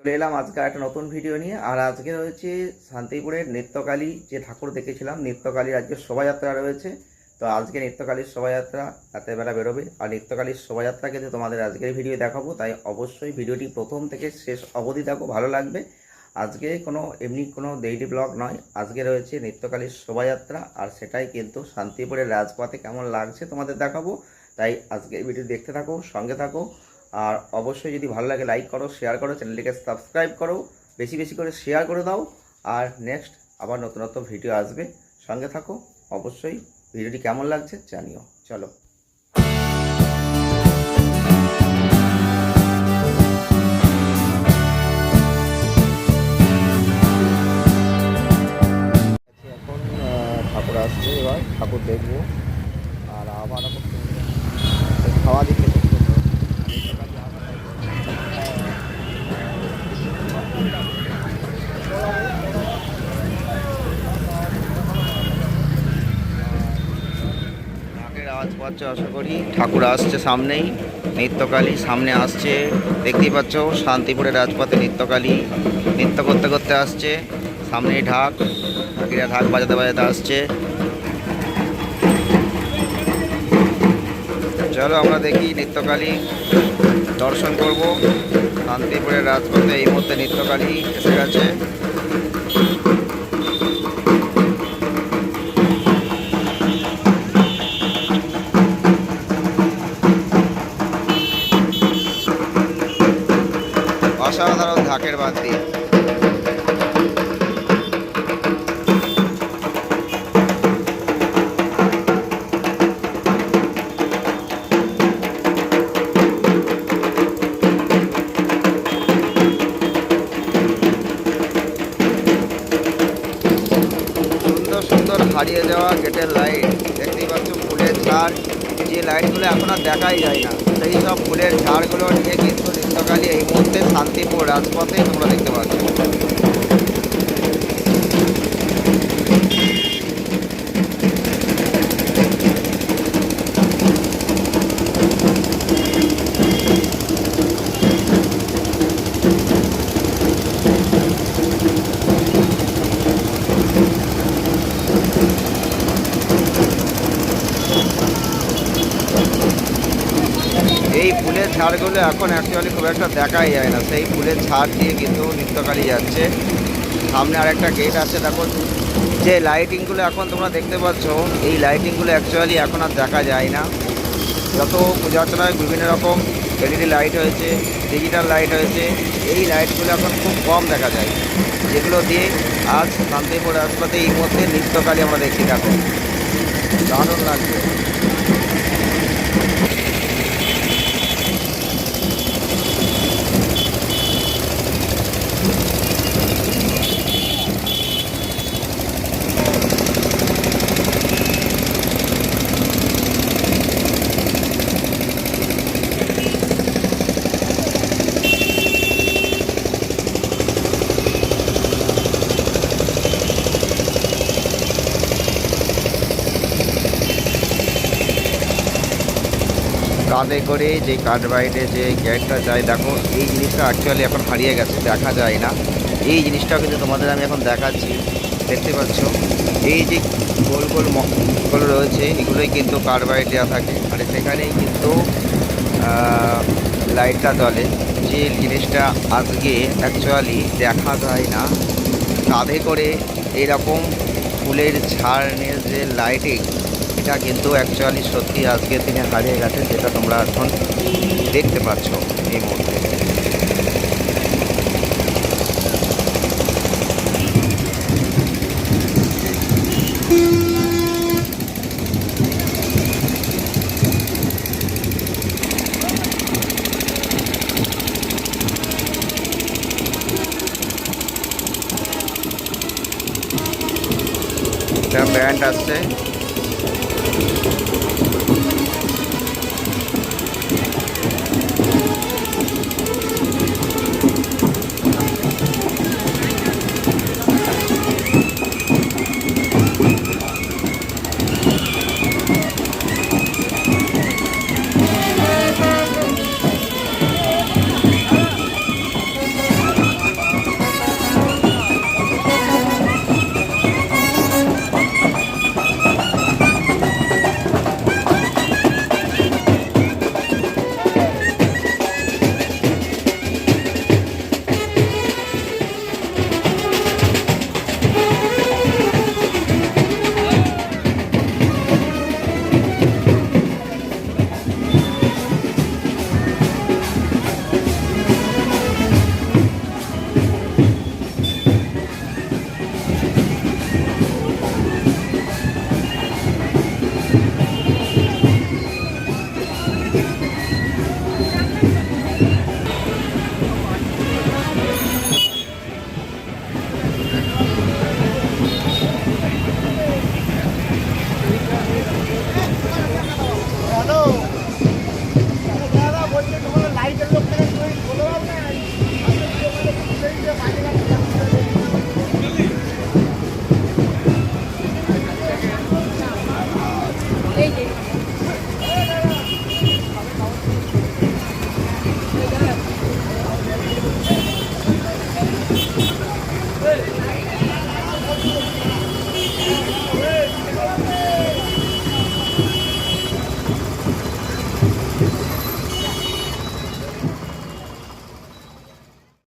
চলে এলাম আজকে একটা নতুন ভিডিও নিয়ে। আর আজকে রয়েছে শান্তিপুরের নৃত্যকালী, যে ঠাকুর দেখেছিলাম, নৃত্যকালীর আজকে শোভাযাত্রা রয়েছে। তো আজকে নৃত্যকালীর শোভাযাত্রা রাতের বেলা বেরোবে। আর নৃত্যকালীর শোভাযাত্রা কিন্তু তোমাদের আজকের ভিডিও দেখাবো, তাই অবশ্যই ভিডিওটি প্রথম থেকে শেষ অবধি দেখো, ভালো লাগবে। আজকে কোনো, এমনি কোনো ডেইলি ব্লগ নয়। আজকে রয়েছে নৃত্যকালীর শোভাযাত্রা, আর সেটাই কিন্তু শান্তিপুরের রাজপথে কেমন লাগছে তোমাদের দেখাবো। তাই আজকে ভিডিও দেখতে থাকো, সঙ্গে থাকো। আর অবশ্যই যদি ভালো লাগে লাইক করো শেয়ার করো চ্যানেলটিকে সাবস্ক্রাইব করো, বেশি বেশি করে শেয়ার করে দাও। আর নেক্সট আবার নতুন নতুন ভিডিও আসবে। সঙ্গে থাকো, অবশ্যই ভিডিওটি কেমন লাগছে জানিও। চলো। এখন ঠাকুর আসছে এবার, ঠাকুর দেখব আর আবার খাওয়া দিতে নাকের পাচ্ছ আশা করি। ঠাকুর আসছে সামনেই, নিত্যকালী সামনে আসছে। দেখতেই পাচ্ছ, শান্তিপুরের রাজপথে নিত্যকালী, নৃত্য করতে করতে আসছে। সামনেই ঢাক ঢাকিরা ঢাক বাজাতে বাজাতে আসছে। চলো আমরা দেখি নিত্যকালী দর্শন করব। শান্তিপুরের রাজপথে এই মুহূর্তে নিত্যকালী এসে গেছে। বাদ্যি সুন্দর সুন্দর হারিয়ে যাওয়া গেটের লাইট দেখতেই পাচ্ছ ফুলের ঝাড় যে লাইটগুলো এখন আর দেখাই যায় না, সেই সব ফুলের ঝাড়গুলো নিয়ে কিন্তু নিত্যকালী এই মুহূর্তে শান্তিপুর রাজপথে তোমরা দেখতে পাচ্ছ। এই ফুলের ছাড়গুলো এখন অ্যাকচুয়ালি খুব একটা দেখাই যায় না। সেই ফুলের ঝাড় দিয়ে কিন্তু নিত্যকালী যাচ্ছে। সামনে আরেকটা গেট আছে, দেখো। যে লাইটিংগুলো এখন তোমরা দেখতে পাচ্ছ, এই লাইটিংগুলো অ্যাকচুয়ালি এখন আর দেখা যায় না। যত পূজা অর্চনায় বিভিন্ন রকম এলইডি লাইট হয়েছে ডিজিটাল লাইট হয়েছে, এই লাইটগুলো এখন খুব কম দেখা যায়। যেগুলো দিয়ে আজ শান্তিপুর হাসপাতালে এই মধ্যে নিত্যকালী আমরা দেখি দেখো, দারুণ লাগছে। কাঁধে করে যে কাঠ বাইরে যে গেটটা যায়, দেখো এই জিনিসটা অ্যাকচুয়ালি এখন হারিয়ে গেছে, দেখা যায় না। এই জিনিসটাও কিন্তু তোমাদের আমি এখন দেখাচ্ছি, দেখতে পাচ্ছ? এই যে গোল গোল মগুলো রয়েছে, এগুলোই কিন্তু কাঠ বাইরে দেওয়া থাকে। আর সেখানেই কিন্তু লাইটটা জ্বলে। যে জিনিসটা আজকে অ্যাকচুয়ালি দেখা যায় না, কাঁধে করে এরকম ফুলের ঝাড়ের যে লাইটিং এটা কিন্তু অ্যাকচুয়ালি সত্যি আজকের দিনে হারিয়ে গেছে, যেটা তোমরা এখন দেখতে পাচ্ছ এই মুহূর্তে। ব্যান্ড আসছে। ano,